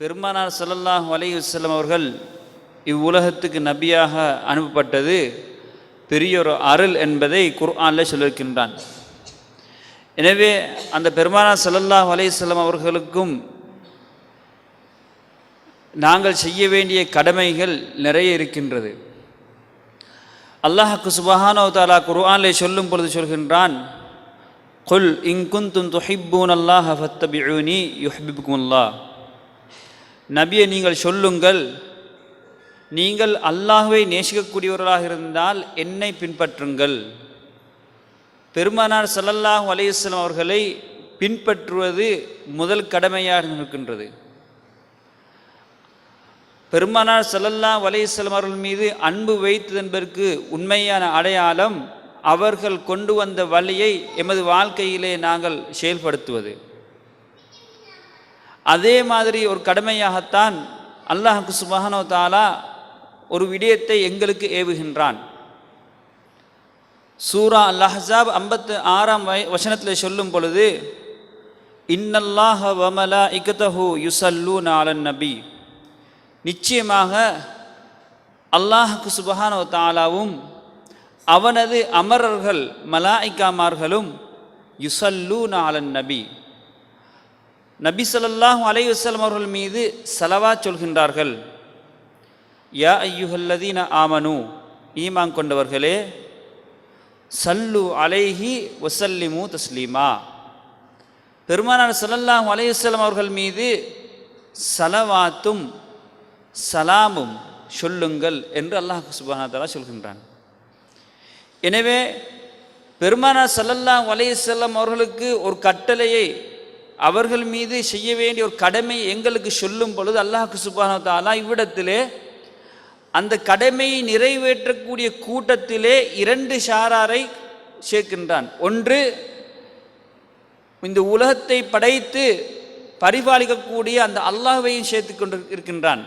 பெருமானார் சல்லல்லாஹ் அலைஹி அவர்கள் இவ்வுலகத்துக்கு நபியாக அனுப்பப்பட்டது பெரிய ஒரு அருள் என்பதை குர்ஆனில் சொல்லியிருக்கின்றான். எனவே அந்த பெருமானார் சல்லல்லாஹ் அலைஹி அவர்களுக்கும் நாங்கள் செய்ய வேண்டிய கடமைகள் நிறைய இருக்கின்றது. அல்லாஹுக்கு சுபஹானோ தாலா குர்ஆனில் சொல்லும் பொழுது சொல்கின்றான் குல் இங்குந்தும் துஹிப்பூன் அல்லாஹ் ஃபத்தபியூனி அல்லாஹ் நபியை நீங்கள் சொல்லுங்கள். நீங்கள் அல்லாஹுவை நேசிக்கக்கூடியவர்களாக இருந்தால் என்னை பின்பற்றுங்கள். பெருமானார் ஸல்லல்லாஹு அலையுஸ்லாம் அவர்களை பின்பற்றுவது முதல் கடமையாக இருக்கின்றது. பெருமானார் ஸல்லல்லாஹு அலைஹி அவர்கள் மீது அன்பு வைத்தது என்பதற்கு உண்மையான அடையாளம் அவர்கள் கொண்டு வந்த வழியை எமது வாழ்க்கையிலே நாங்கள் செயல்படுத்துவது. அதே மாதிரி ஒரு கடமையாகத்தான் அல்லாஹுக்கு சுபஹானோ தாலா ஒரு விடயத்தை எங்களுக்கு ஏவுகின்றான். சூரா அல் ஐம்பத்து ஆறாம் வய வசனத்தில் சொல்லும் பொழுது இன்னல்லாஹ வமலா இகதஹு யுசல்லு நாலன் நபி. நிச்சயமாக அல்லாஹுக்கு சுபஹானோ தாலாவும் அவனது அமரர்கள் மலாய்க்காமார்களும் யுசல்லு நாலன் நபி. நபி சொல்லாஹும் அலைஹி அவர்கள் மீது செலவா சொல்கின்றார்கள். யா ஐயுஹல்லதீன ஆமனு ஈமாங் கொண்டவர்களே சல்லு அலைஹி ஒசல்லிமு தஸ்லீமா. பெருமானார் ஸல்லல்லாஹு அலையுசல்லம் அவர்கள் மீது சலவாத்தும் சலாமும் சொல்லுங்கள் என்று அல்லாஹ் சுப்ஹானஹு சொல்கின்றான். எனவே பெருமானார் சல்லல்லாஹ் அலையுசல்லம் அவர்களுக்கு ஒரு கட்டளையை அவர்கள் மீது செய்ய வேண்டிய ஒரு கடமை எங்களுக்கு சொல்லும் பொழுது அல்லாஹ் சுபான தாலா இவ்விடத்திலே அந்த கடமையை நிறைவேற்றக்கூடிய கூட்டத்திலே இரண்டு ஷாராரை சேர்க்கின்றான். ஒன்று இந்த உலகத்தை படைத்து பரிபாலிக்கக்கூடிய அந்த அல்லாஹையும் சேர்த்து கொண்டு இருக்கின்றான்.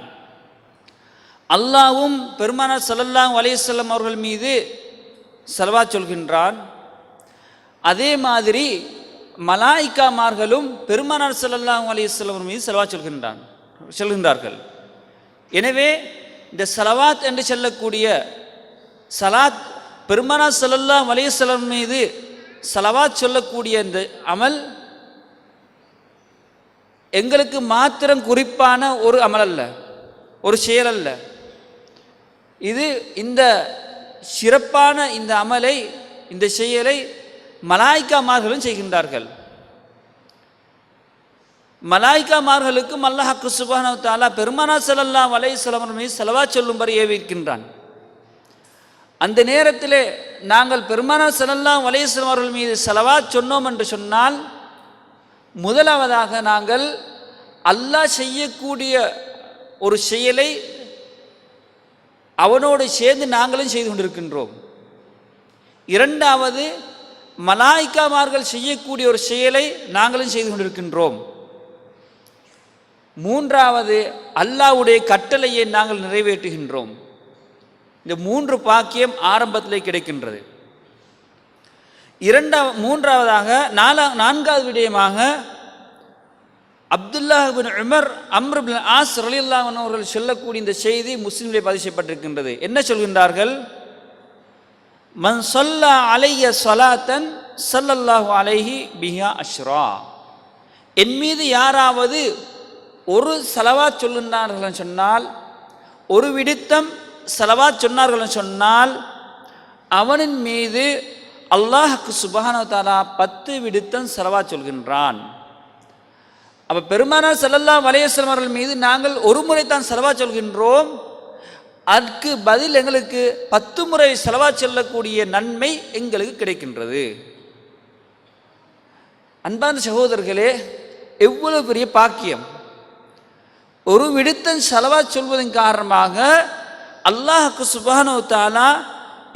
அல்லாவும் பெருமானார் சல்லல்லா அலைஹி அவர்கள் மீது செலவா சொல்கின்றான். அதே மாதிரி மலாய்க்காமார்களும் பெருமானார் ஸல்லல்லாஹு அலைஹி வஸல்லம் மீது செலவா சொல்கின்றான் சொல்கின்றார்கள். எனவே இந்த சலவாத் என்று சொல்லக்கூடிய சலாத் பெருமனா ஸல்லல்லாஹு அலைஹி மீது சலவாத் சொல்லக்கூடிய இந்த அமல் எங்களுக்கு மாத்திரம் குறிப்பான ஒரு அமல் அல்ல ஒரு செயல் அல்ல. இது இந்த சிறப்பான இந்த அமலை இந்த செயலை மலாய்க்காமார்களும் செய்கின்றார்கள். மலாய்க்காமார்களுக்கும் அல்லாஹாக்கு சுபான தாலா பெருமானா செல்லல்லா வலை செலவன் மீது செலவா சொல்லும்படி ஏவிருக்கின்றான் அந்த நேரத்திலே நாங்கள் பெருமானா செலல்லாம் வலை மீது செலவா சொன்னோம் என்று சொன்னால் முதலாவதாக நாங்கள் அல்லாஹ் செய்யக்கூடிய ஒரு செயலை அவனோடு சேர்ந்து நாங்களும் செய்து கொண்டிருக்கின்றோம். இரண்டாவது மலாய்க்காமார்கள் செய்யக்கூடிய ஒரு செயலை நாங்களும் செய்து கொண்டிருக்கின்றோம். மூன்றாவது அல்லாவுடைய கட்டளையை நாங்கள் நிறைவேற்றுகின்றோம். இந்த மூன்று பாக்கியம் ஆரம்பத்திலே கிடைக்கின்றது. இரண்டாவது மூன்றாவதாக நாலா நான்காவது விடயமாக அப்துல்லாஹ் உமர் அம்ருபின் ஆஸ் ரலியல்லாஹன் அவர்கள் சொல்லக்கூடிய இந்த செய்தி முஸ்லிம்களே பதிவு செய்யப்பட்டிருக்கின்றது என்ன சொல்கின்றார்கள்? மன் சொல்லா அலைய சொலாத்தன் சல்லல்லாஹு அலைஹி பிஹா அஷ்ரா என் மீது யாராவது ஒரு செலவா சொல்லுகிறார்கள் சொன்னால் ஒரு விடுத்தம் செலவா சொன்னார்கள் சொன்னால் அவனின் மீது அல்லாஹுக்கு சுபஹான தாலா பத்து விடுத்தம் செலவா சொல்கின்றான். அப்போ பெருமானார் செல்லல்லா வலையஸ்லம் மீது நாங்கள் ஒரு முறை தான் செலவா சொல்கின்றோம். அதற்கு பதில் எங்களுக்கு பத்து முறை செலவா செல்லக்கூடிய நன்மை எங்களுக்கு கிடைக்கின்றது. அன்பான சகோதரர்களே எவ்வளவு பெரிய பாக்கியம். ஒரு விடுத்தன் செலவா சொல்வதன் காரணமாக அல்லாஹுக்கு சுபானோ தாலா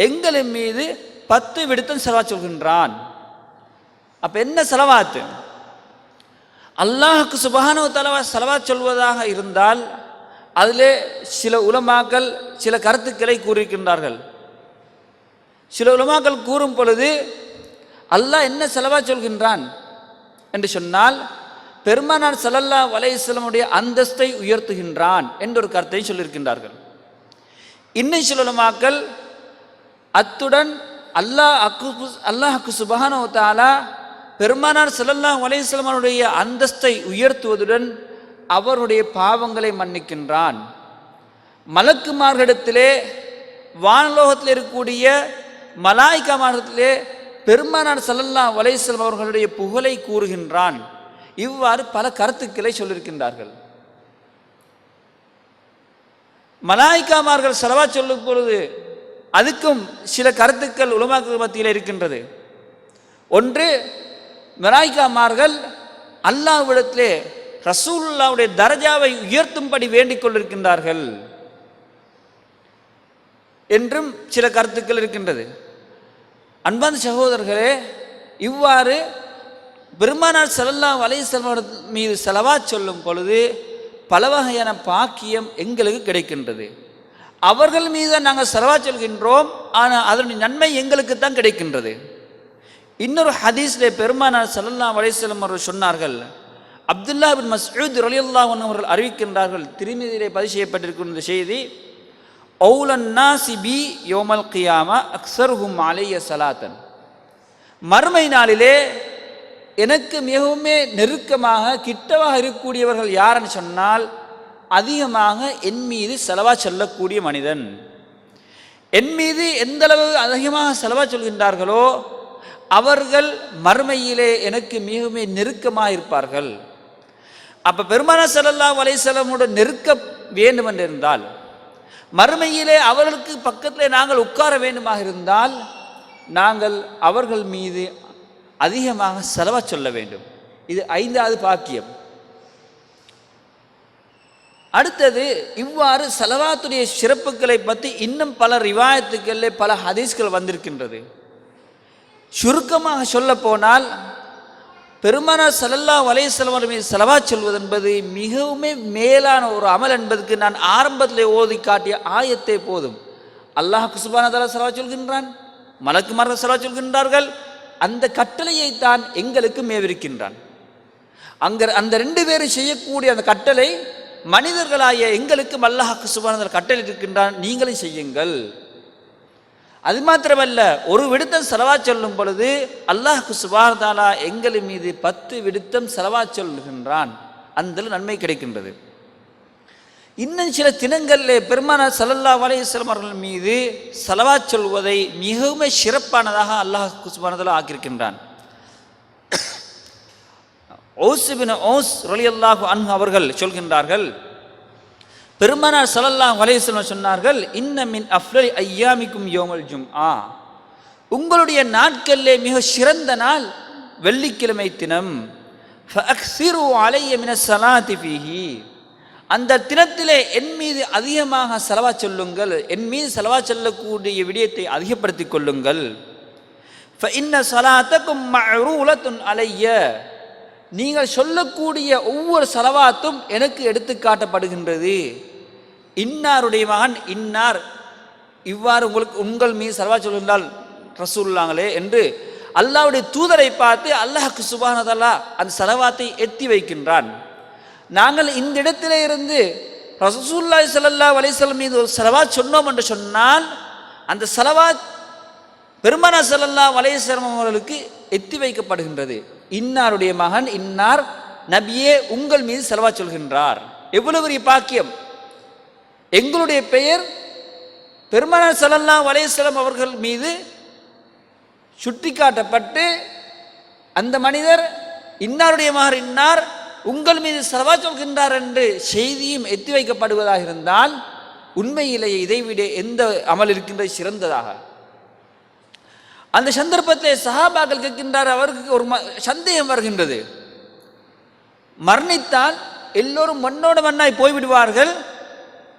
எங்களின் மீது பத்து விடுத்தன் செலவா சொல்கின்றான். அப்போ என்ன செலவாத்து? அல்லாஹுக்கு சுபஹானோ தலவா செலவா சொல்வதாக இருந்தால் அதிலே சில உலமாக்கள் சில கருத்துக்களை கூறியிருக்கின்றார்கள். சில உலமாக்கள் கூறும் பொழுது அல்லாஹ் என்ன செலவாக சொல்கின்றான்? என்று சொன்னால் பெருமானார் ஸல்லல்லாஹு அலைஹி அந்தஸ்தை உயர்த்துகின்றான் என்ற ஒரு கருத்தை சொல்லியிருக்கின்றார்கள். இன்னும் சில உலமாக்கள் அத்துடன் அல்லாஹ் அக்கு அல்லாஹ் அக்கு வ பெருமானார் ஸல்லல்லாஹு அலைஹி அந்தஸ்தை உயர்த்துவதுடன் அவருடைய பாவங்களை மன்னிக்கின்றான். மலக்குமார்களிடத்திலே வானலோகத்தில் இருக்கக்கூடிய மலாய்க்கா மார்க்கத்திலே பெருமானார் சல்லல்லா அலைஹி அவர்களுடைய புகழை கூறுகின்றான். இவ்வாறு பல கருத்துக்களை சொல்லியிருக்கின்றார்கள். மலாய்க்காமார்கள் செலவா சொல்லும் பொழுது அதுக்கும் சில கருத்துக்கள் உலமாக்கு மத்தியில் இருக்கின்றது. ஒன்று மலாய்க்காமார்கள் அல்லாஹ்விடத்திலே ரசூல்லாவுடைய தரஜாவை உயர்த்தும்படி வேண்டிக் கொண்டிருக்கின்றார்கள் என்றும் சில கருத்துக்கள் இருக்கின்றது. அன்பான சகோதரர்களே இவ்வாறு பெருமானார் ஸல்லல்லாஹு அலைஹி மீது செலவா சொல்லும் பொழுது பல வகையான பாக்கியம் எங்களுக்கு கிடைக்கின்றது. அவர்கள் மீது நாங்கள் செலவா சொல்கின்றோம் ஆனால் அதனுடைய நன்மை எங்களுக்கு தான் கிடைக்கின்றது. இன்னொரு ஹதீஸ்ல பெருமானார் ஸல்லல்லாஹு அலைஹி அவர்கள் சொன்னார்கள் அப்துல்லா பின் மஸ்ஊத் ரலியல்லாஹு அவர்கள் அறிவிக்கின்றார்கள். திருமதியிலே பதிவு செய்யப்பட்டிருக்கும் இந்த செய்தி ஔலன் சிபி யோமல் கியாமா அக்சர்ஹும் அலைய சலாத்தன். மறுமை நாளிலே எனக்கு மிகவுமே நெருக்கமாக கிட்டவாக இருக்கக்கூடியவர்கள் யாருன்னு சொன்னால் அதிகமாக என் மீது செலவாக சொல்லக்கூடிய மனிதன். என் மீது எந்தளவு அதிகமாக செலவாக சொல்கின்றார்களோ அவர்கள் மறுமையிலே எனக்கு மிகவும் நெருக்கமாக இருப்பார்கள் அப்ப பெருமான ஸல்லல்லாஹு அலைஹி நெருக்க வேண்டும் என்றிருந்தால் மறுமையிலே அவர்களுக்கு பக்கத்தில் நாங்கள் உட்கார வேண்டுமாக இருந்தால் நாங்கள் அவர்கள் மீது அதிகமாக செலவ சொல்ல வேண்டும். இது ஐந்தாவது பாக்கியம். அடுத்தது இவ்வாறு செலவாத்துடைய சிறப்புகளை பற்றி இன்னும் பல ரிவாயத்துக்களில் பல ஹதீஸ்கள் வந்திருக்கின்றது. சுருக்கமாக சொல்ல போனால் பெருமானார் செலல்லா அலைஹி மீது செலவா சொல்வது என்பது மிகவுமே மேலான ஒரு அமல் என்பதற்கு நான் ஆரம்பத்தில் ஓதி காட்டிய ஆயத்தே போதும். அல்லாஹ் சுப்ஹானஹு செலவா சொல்கின்றான் மலக்குமார்கள் செலவா சொல்கின்றார்கள் அந்த கட்டளையை தான் எங்களுக்கு மேவிருக்கின்றான். அங்க அந்த ரெண்டு பேரும் செய்யக்கூடிய அந்த கட்டளை மனிதர்களாய எங்களுக்கு அல்லாஹ் சுப்ஹானஹு கட்டளை இருக்கின்றான் நீங்களும் செய்யுங்கள். அது மாத்திரமல்ல ஒரு விடுத்தம் செலவா சொல்லும் பொழுது அல்லாஹ் சுபார்தாலா எங்களின் மீது பத்து விடுத்தம் செலவா சொல்லுகின்றான். அந்த நன்மை கிடைக்கின்றது. இன்னும் சில தினங்களில் பெருமானார் ஸல்லல்லாஹு அலைஹி அவர்கள் மீது செலவா சொல்வதை மிகவும் சிறப்பானதாக அல்லாஹ் சுபானதாலா ஆக்கியிருக்கின்றான். ஓஸ் பின் ஓஸ் ரலியல்லாஹு அன்ஹு அவர்கள் சொல்கின்றார்கள் பெருமனார் சலல்லாம் வலையுசலம் சொன்னார்கள் இன்ன மின் அஃப்ரல் ஐயாமிக்கும் யோமல் ஜும் ஆ உங்களுடைய நாட்களிலே மிக சிறந்த நாள் வெள்ளிக்கிழமை தினம். சிறு அலைய மின சலாதி பீகி அந்த தினத்திலே என் மீது அதிகமாக செலவா சொல்லுங்கள் என் மீது செலவா சொல்லக்கூடிய விடயத்தை அதிகப்படுத்தி கொள்ளுங்கள். இன்ன சலாத்தக்கும் மரூலத்துன் அலைய. நீங்கள் சொல்லக்கூடிய ஒவ்வொரு செலவாத்தும் எனக்கு எடுத்து காட்டப்படுகின்றது. இன்னாருடைய மகன் இன்னார். இவ்வாறு உங்களுக்கு உங்கள் மீது செலவா சொல்கின்றால் ரசூல்லாங்களே என்று அல்லாவுடைய தூதரை பார்த்து அல்லாஹுக்கு சுபானதல்லா அந்த செலவாத்தை எத்தி வைக்கின்றான். நாங்கள் இந்த இடத்திலே இருந்து ரசூல்லாய் ஸல்லல்லாஹு அலைஹி மீது ஒரு செலவா சொன்னோம் என்று சொன்னால் அந்த செலவா பெருமானா ஸல்லல்லாஹு அலைஹி அவர்களுக்கு எத்தி வைக்கப்படுகின்றது. இன்னாருடைய மகன் இன்னார் நபியே உங்கள் மீது செலவா சொல்கின்றார். எவ்வளவு பெரிய பாக்கியம். எங்களுடைய பெயர் பெருமானார் ஸல்லல்லாஹு வலையசலம் அவர்கள் மீது சுட்டிக்காட்டப்பட்டு அந்த மனிதர் இன்னாருடைய மகர் இன்னார் உங்கள் மீது செலவா சொல்கின்றார் என்று செய்தியும் எத்தி வைக்கப்படுவதாக இருந்தால் உண்மையிலேயே இதைவிட எந்த அமல் இருக்கின்றது சிறந்ததாக. அந்த சந்தர்ப்பத்தில் சஹாபாக்கள் கேட்கின்றார் அவருக்கு ஒரு ம- சந்தேகம் வருகின்றது. மரணித்தால் எல்லோரும் மண்ணோடு மண்ணாய் போய்விடுவார்கள்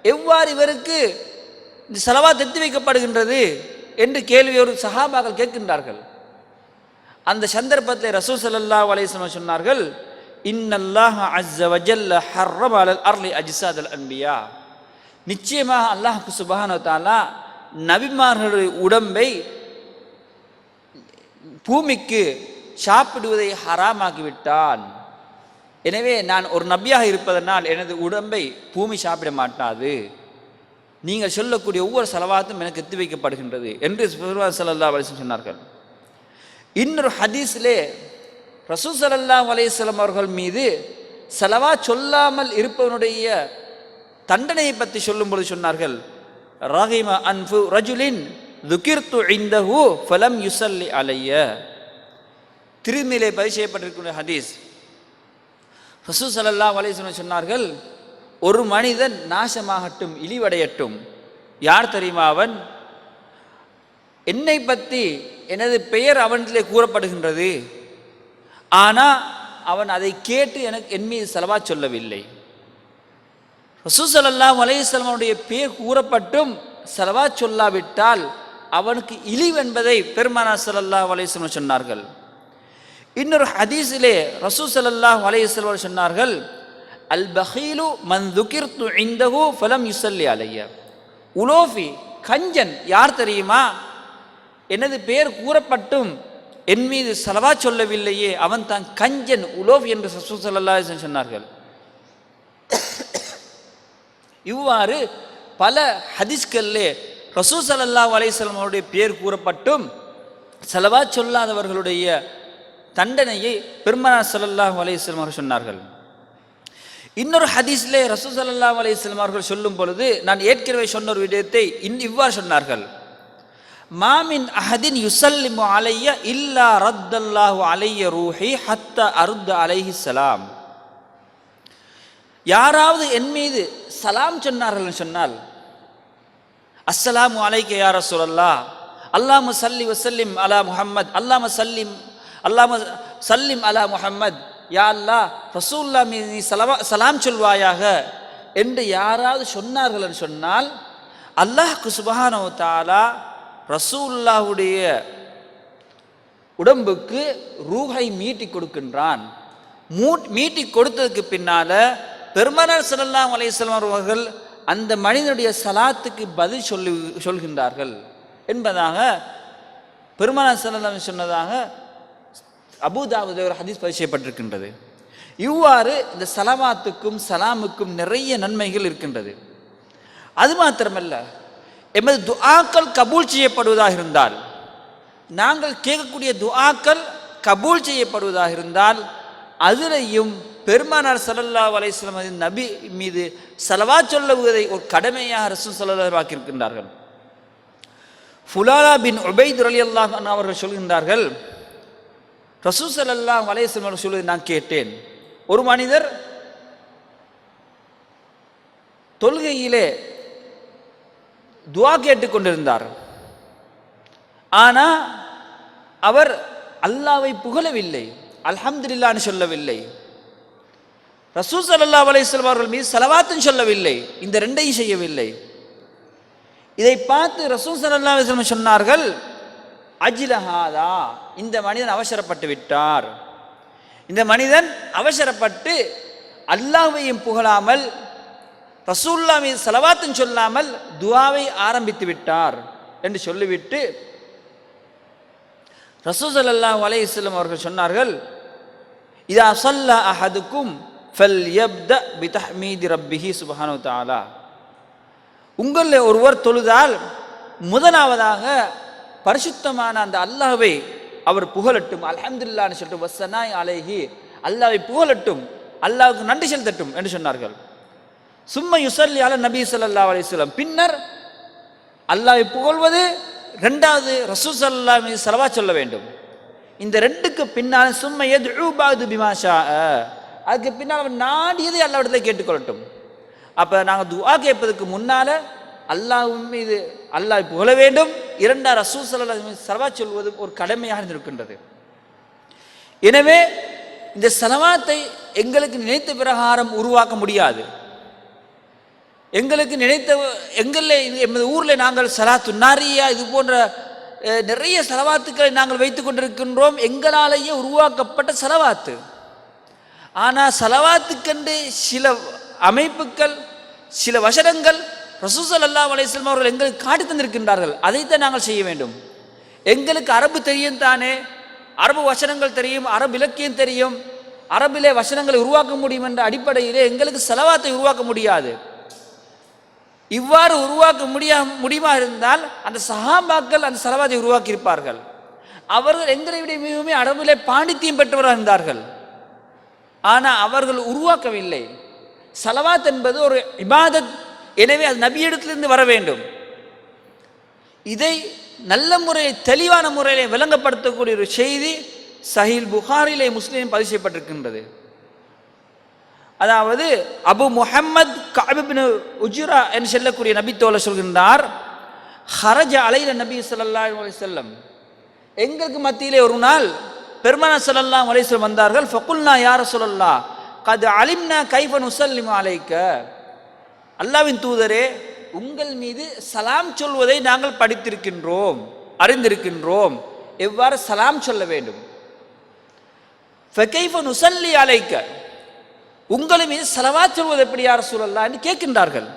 எவ்வாறு இவருக்கு இந்த செலவா தெத்தி வைக்கப்படுகின்றது என்று கேள்வி ஒரு சஹாபாக்கள் கேட்கின்றார்கள். அந்த சந்தர்ப்பத்தில் ரசூல் சல்லா அலைஹி சொன்னார்கள் இன்னல்லாஹ அஸ்ஸ வஜல்ல அலல் அர்லி அஜிசாதல் அன்பியா. நிச்சயமாக அல்லாஹ் சுப்ஹானஹு வ நபிமார்களுடைய உடம்பை பூமிக்கு சாப்பிடுவதை ஹராமாகிவிட்டான் எனவே நான் ஒரு நபியாக இருப்பதனால் எனது உடம்பை பூமி சாப்பிட மாட்டாது. நீங்கள் சொல்லக்கூடிய ஒவ்வொரு செலவாத்தும் எனக்கு எத்து வைக்கப்படுகின்றது என்று சல்லா அலிஸ்லம் சொன்னார்கள். இன்னொரு ஹதீஸிலே ரசூ சல்லல்லாஹு அலைஹிஸ்ஸலாம் அவர்கள் மீது செலவா சொல்லாமல் இருப்பவனுடைய தண்டனையை பற்றி சொல்லும்போது சொன்னார்கள். ரஹிம அன்ஃபு ரஜுலின் துகிர்த்து இந்தஹு ஃபலம் யுசல்லி அலைய. திருநிலை பதிவு செய்யப்பட்டிருக்கிற ஹதீஸ் ரசூ சல்லல்லாஹு அலைஹி சொன்னார்கள் ஒரு மனிதன் நாசமாகட்டும் இழிவடையட்டும். யார் தெரியுமா அவன்? என்னை பற்றி எனது பெயர் அவனிலே கூறப்படுகின்றது. ஆனால் அவன் அதை கேட்டு எனக்கு என் மீது செலவா சொல்லவில்லை. ரசூசலல்லாம் வலையசலமனுடைய பேர் கூறப்பட்டும் செலவா சொல்லாவிட்டால் அவனுக்கு இழிவு என்பதை பெருமானா சலல்லா வலையம் சொன்னார்கள். இன்னொரு ஹதீஸிலே ரசூ சல்லாஹ் வலையம் சொன்னார்கள் அல் பஹீலு மன் துகிர்த்து இந்தஹு ஃபலம் யுசல்லி அலைய. உலோஃபி கஞ்சன் யார் தெரியுமா? எனது பெயர் கூறப்பட்டும் என் மீது செலவா சொல்லவில்லையே அவன் தான் கஞ்சன் உலோஃப் என்று ரசூ சல்லா சொன்னார்கள். இவ்வாறு பல ஹதீஸ்களிலே ரசூ சல்லா அலையம் அவருடைய பேர் கூறப்பட்டும் செலவா சொல்லாதவர்களுடைய தண்டனையை பெருமனா சல்லாஹ் அலையம் அவர்கள் சொன்னார்கள். இன்னொரு ஹதீஸ்லே ரசூ சல்லாஹ் அலையம் அவர்கள் சொல்லும் பொழுது நான் ஏற்கனவே சொன்ன ஒரு விடயத்தை இன் இவ்வாறு சொன்னார்கள். மாமின் அஹதின் யுசல்லிமு அலைய இல்லா ரத்தல்லாஹு அலைய ரூஹி ஹத்த அருத் அலைஹி சலாம் யாராவது என் மீது சலாம் சொன்னார்கள் சொன்னால் அஸ்ஸலாமு அலைக்க யார சொல்லல்லா அல்லாம சல்லி வசல்லிம் அலா முஹம்மத் அல்லாம சல்லிம் அல்லாம சல்லிம் அலா முஹம்மத். யா அல்லா ரசூல்லா மீது நீ சலவா சலாம் சொல்வாயாக என்று யாராவது சொன்னார்கள் என்று சொன்னால் அல்லாஹ்க்கு சுபஹானோ தாலா ரசூல்லாவுடைய உடம்புக்கு ரூஹை மீட்டி கொடுக்கின்றான். மூ மீட்டி கொடுத்ததுக்கு பின்னால பெருமனார் சல்லல்லாஹு அலையம் அவர்கள் அந்த மனிதனுடைய சலாத்துக்கு பதில் சொல்லு சொல்கின்றார்கள். என்பதாக பெருமனார் சல்லல்லாஹு சொன்னதாக அபுதாவுதே ஒரு ஹதீஸ் பரிசயப்பட்டிருக்கின்றது இவ்வாறு இந்த சலவாத்துக்கும் சலாமுக்கும் நிறைய நன்மைகள் இருக்கின்றது. அது மாத்திரமல்ல எமது துஆக்கள் கபூல் செய்யப்படுவதாக இருந்தால் நாங்கள் கேட்கக்கூடிய துஆக்கள் கபூல் செய்யப்படுவதாக இருந்தால் அதிலையும் பெருமானார் சல்லல்லா அலையம் நபி மீது செலவா சொல்லுவதை ஒரு கடமையாக அரசும் சொல்லவாக்கியிருக்கின்றார்கள் ஃபுலாலா பின் உபைதுரலி அலி அல்லாஹ் அவர்கள் சொல்கின்றார்கள் ரசூசலெல்லாம் சல்லல்லா சொல்வதை நான் கேட்டேன். ஒரு மனிதர் தொழுகையிலே துவா கேட்டுக்கொண்டிருந்தார் ஆனால் அவர் அல்லாவை புகழவில்லை அல்ஹம்துலில்லான்னு சொல்லவில்லை. ரசூஸ் சல்லா அலையம் அவர்கள் மீது செலவாத்தும் சொல்லவில்லை இந்த ரெண்டையும் செய்யவில்லை. இதை பார்த்து ரசூஸ் சல்லா சொன்னார்கள் அஜிலஹாதா இந்த மனிதன் அவசரப்பட்டு விட்டார். இந்த மனிதன் அவசரப்பட்டு அல்லாஹையும் புகழாமல் ரசூல்லா மீது செலவாத்தும் சொல்லாமல் துவாவை ஆரம்பித்து விட்டார் என்று சொல்லிவிட்டு ரசூசல்லா அலையம் அவர்கள் சொன்னார்கள் இதா சல்லா அஹதுக்கும் ஃபல் யப்த பிதஹ்மீதி ரப்பிஹி சுபஹானு தாலா உங்களில் ஒருவர் தொழுதால் முதலாவதாக பரிசுத்தமான அந்த அல்லாவை அவர் புகழட்டும். அலமதுல்லான்னு சொல்லிட்டு வசனாய் அலேஹி. அல்லாவை புகழட்டும். அல்லாவுக்கு நன்றி செலுத்தட்டும் என்று சொன்னார்கள். சும்மா யுசல்லி அல நபி ஸல்லல்லாஹு அலிஸ்லாம் பின்னர் அல்லாவை புகழ்வது ரெண்டாவது ரசூ சல்லா மீது செலவா சொல்ல வேண்டும். இந்த ரெண்டுக்கு பின்னால் சும்மா எது பாது பிமாஷா அதுக்கு பின்னால் அவன் நாடியதை அல்லாவிடத்தில் கேட்டுக்கொள்ளட்டும். அப்போ நாங்கள் துவா கேட்பதற்கு முன்னால் அல்லாவும் மீது அல்லாஹ் புகழ வேண்டும். இரண்டா ரசூ சல்லா சலவா சொல்வது ஒரு கடமையாக இருந்திருக்கின்றது. எனவே இந்த செலவாத்தை எங்களுக்கு நினைத்த பிரகாரம் உருவாக்க முடியாது. எங்களுக்கு நினைத்த எங்களில் எமது ஊரில் நாங்கள் சலாத்து நாரியா இது போன்ற நிறைய செலவாத்துக்களை நாங்கள் வைத்து கொண்டிருக்கின்றோம். எங்களாலேயே உருவாக்கப்பட்ட செலவாத்து. ஆனால் செலவாத்துக்கென்று சில அமைப்புகள் சில வசனங்கள் ரசூசல் அல்லா அலையம் அவர்கள் எங்களுக்கு காட்டி தந்திருக்கின்றார்கள். அதைத்தான் நாங்கள் செய்ய வேண்டும். எங்களுக்கு அரபு தெரியும் தானே? அரபு வசனங்கள் தெரியும் அரபு இலக்கியம் தெரியும். அரபிலே வசனங்களை உருவாக்க முடியும் என்ற அடிப்படையிலே எங்களுக்கு செலவாத்தை உருவாக்க முடியாது. இவ்வாறு உருவாக்க முடியா முடியுமா இருந்தால் அந்த சஹாபாக்கள் அந்த செலவாத்தை உருவாக்கியிருப்பார்கள். அவர்கள் எங்களை விட மிகவும் அரபிலே பாண்டித்தியம் பெற்றவராக இருந்தார்கள். ஆனால் அவர்கள் உருவாக்கவில்லை. சலவாத் என்பது ஒரு இபாதத் எனவே அது நபியிடத்திலிருந்து வர வேண்டும். இதை நல்ல முறையை தெளிவான முறையிலே விளங்கப்படுத்தக்கூடிய ஒரு செய்தி சஹீல் புகாரிலே முஸ்லீம் பதிவு செய்யப்பட்டிருக்கின்றது அதாவது அபு முஹம்மத் காபிபின் உஜுரா என்று செல்லக்கூடிய நபித்தோல சொல்கின்றார் ஹரஜ அலைல நபி ஸல்லல்லாஹு அலைஹி செல்லம் எங்களுக்கு மத்தியிலே ஒரு நாள் பெருமனா ஸல்லல்லாஹு அலைஹி வந்தார்கள் ஃபகுல்னா யார சொல்லல்லா கது அலிம்னா கைஃபன் நுஸல்லிமு அலைக்க. அல்லாவின் தூதரே உங்கள் மீது சலாம் சொல்வதை நாங்கள் படித்திருக்கின்றோம் அறிந்திருக்கின்றோம். எவ்வாறு சலாம் சொல்ல வேண்டும்? ஃபகைஃப அலைக்க உங்கள் மீது சலவாத் சொல்வது எப்படி யார் சூழல்லா என்று கேட்கின்றார்கள்.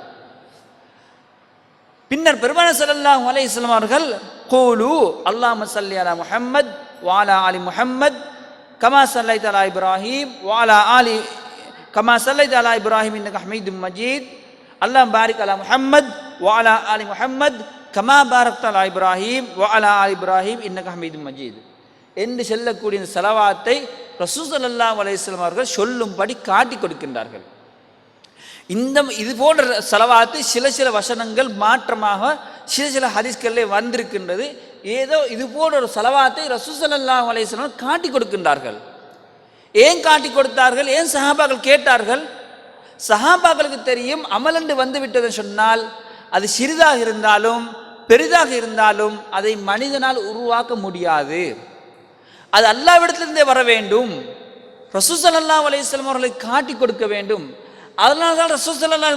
பின்னர் பெருமான ஸல்லல்லாஹு அலை வஸல்லம் கோலு அல்லாம சல்லி அலா முஹம்மத் வாலா அலி முஹம்மத் கமா சல்லை அலா இப்ராஹிம் வாலா ஆலி கமா சல்லை அலா இப்ராஹிம் இன்னக்கு ஹமீதும் மஜீத் அல்லாஹ் பாரிக் அலா முஹம்மத் வாலா அலி முஹம்மத் கமா பாரத் அலா இப்ராஹிம் வாலா அலி இப்ராஹிம் இன்னக ஹமீது மஜீத். என்று சொல்லக்கூடிய இந்த செலவாத்தை ரசூசல்லா அலையம் அவர்கள் சொல்லும்படி காட்டி கொடுக்கின்றார்கள். இந்த இது போன்ற செலவாத்து சில சில வசனங்கள் மாற்றமாக சில சில ஹதீஸ்களிலே வந்திருக்கின்றது. ஏதோ இது போன்ற ஒரு செலவாத்தை ரசூசல்லா அலையம் காட்டி கொடுக்கின்றார்கள். ஏன் காட்டி கொடுத்தார்கள்? ஏன் சஹாபாக்கள் கேட்டார்கள்? சஹாபாக்களுக்கு தெரியும் அமலண்டு வந்து விட்டது சொன்னால் அது சிறிதாக இருந்தாலும் பெரிதாக இருந்தாலும் அதை மனிதனால் உருவாக்க முடியாது. அது அல்லாவிடத்திலிருந்தே வர வேண்டும். ரசூசல்லா அலையம் அவர்களை காட்டி கொடுக்க வேண்டும். அதனால தான் ரசூசல்லா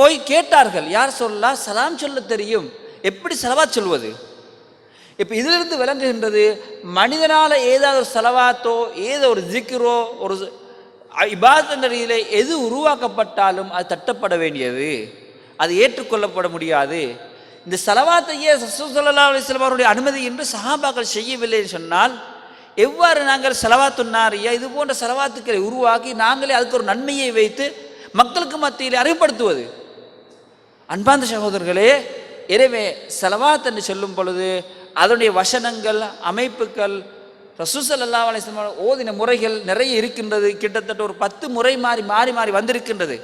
போய் கேட்டார்கள் யார் சொல்லலாம் சலாம் சொல்ல தெரியும். எப்படி செலவா சொல்வது? இப்போ இதிலிருந்து விளங்குகின்றது மனிதனால் ஏதாவது ஒரு செலவாத்தோ ஏதோ ஒரு ஜிக்கிரோ ஒரு இபாத் ரீதியிலே எது உருவாக்கப்பட்டாலும் அது தட்டப்பட வேண்டியது. அது ஏற்றுக்கொள்ளப்பட முடியாது. இந்த செலவாத்தையே ரசூசல்லா அலிஸ்லாம் அவருடைய அனுமதி என்று சஹாபாக்கள் செய்யவில்லை என்று சொன்னால் எவ்வாறு நாங்கள் செலவாத்துன்னாரியா இது போன்ற செலவாத்துக்களை உருவாக்கி நாங்களே அதுக்கு ஒரு நன்மையை வைத்து மக்களுக்கு மத்தியில் அறிவுப்படுத்துவது அன்பாந்த சகோதரர்களே எனவே செலவாத் என்று சொல்லும் பொழுது அதனுடைய வசனங்கள் அமைப்புகள் ரசூசல் அல்லா அலிஸ்லாம் ஓதின முறைகள் நிறைய இருக்கின்றது. கிட்டத்தட்ட ஒரு பத்து முறை மாறி மாறி மாறி வந்திருக்கின்றது.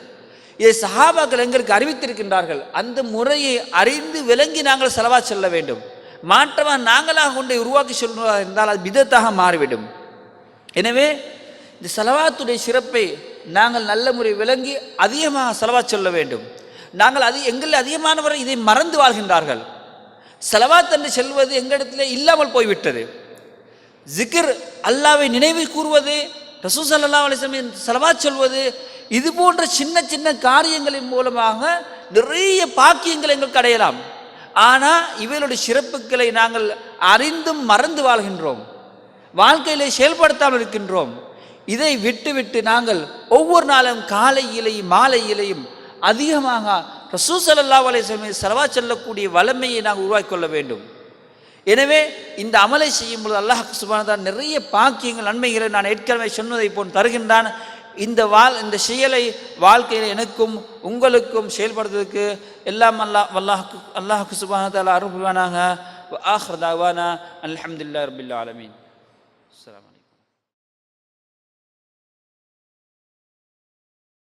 இதை சஹாபாக்கள் எங்களுக்கு அறிவித்திருக்கின்றார்கள். அந்த முறையை அறிந்து விளங்கி நாங்கள் செலவா செல்ல வேண்டும். மாற்றமாக நாங்களாக கொண்டு உருவாக்கி சொல்வதாக இருந்தால் அது விதத்தாக மாறிவிடும். எனவே இந்த செலவாத்துடைய சிறப்பை நாங்கள் நல்ல முறை விளங்கி அதிகமாக செலவா சொல்ல வேண்டும். நாங்கள் அது எங்களில் அதிகமானவரை இதை மறந்து வாழ்கின்றார்கள். செலவாத் என்று செல்வது எங்களிடத்தில் இல்லாமல் போய்விட்டது. ஜிகிர் அல்லாவை நினைவு கூறுவது ரசூ சல்லா அலிஸ்லமின் செலவா சொல்வது இது போன்ற சின்ன சின்ன காரியங்களின் மூலமாக நிறைய பாக்கியங்கள் எங்களுக்கு அடையலாம். ஆனால் இவைகளுடைய சிறப்புகளை நாங்கள் அறிந்தும் மறந்து வாழ்கின்றோம். வாழ்க்கையிலே செயல்படுத்தாமல் இருக்கின்றோம். இதை விட்டுவிட்டு நாங்கள் ஒவ்வொரு நாளும் காலையிலையும் மாலையிலையும் அதிகமாக ரசூசல்லா அலையம் செலவா செல்லக்கூடிய வளமையை நாங்கள் உருவாக்கி கொள்ள வேண்டும். எனவே இந்த அமலை செய்யும் பொழுது அல்லாஹ் சுபானதான் நிறைய பாக்கியங்கள் நன்மைகளை நான் ஏற்கனவே சொன்னதை போல் தருகின்றான். இந்த வாழ் இந்த செயலை வாழ்க்கையில் எனக்கும் உங்களுக்கும் செயல்படுறதுக்கு எல்லாம் அல்லாஹ் அல்லாஹ் அல்லாஹ் சுபானதால் அருள்வானாக ஆஹ்ரதாவானா அலமதுல்லா ரபில் ஆலமீன்.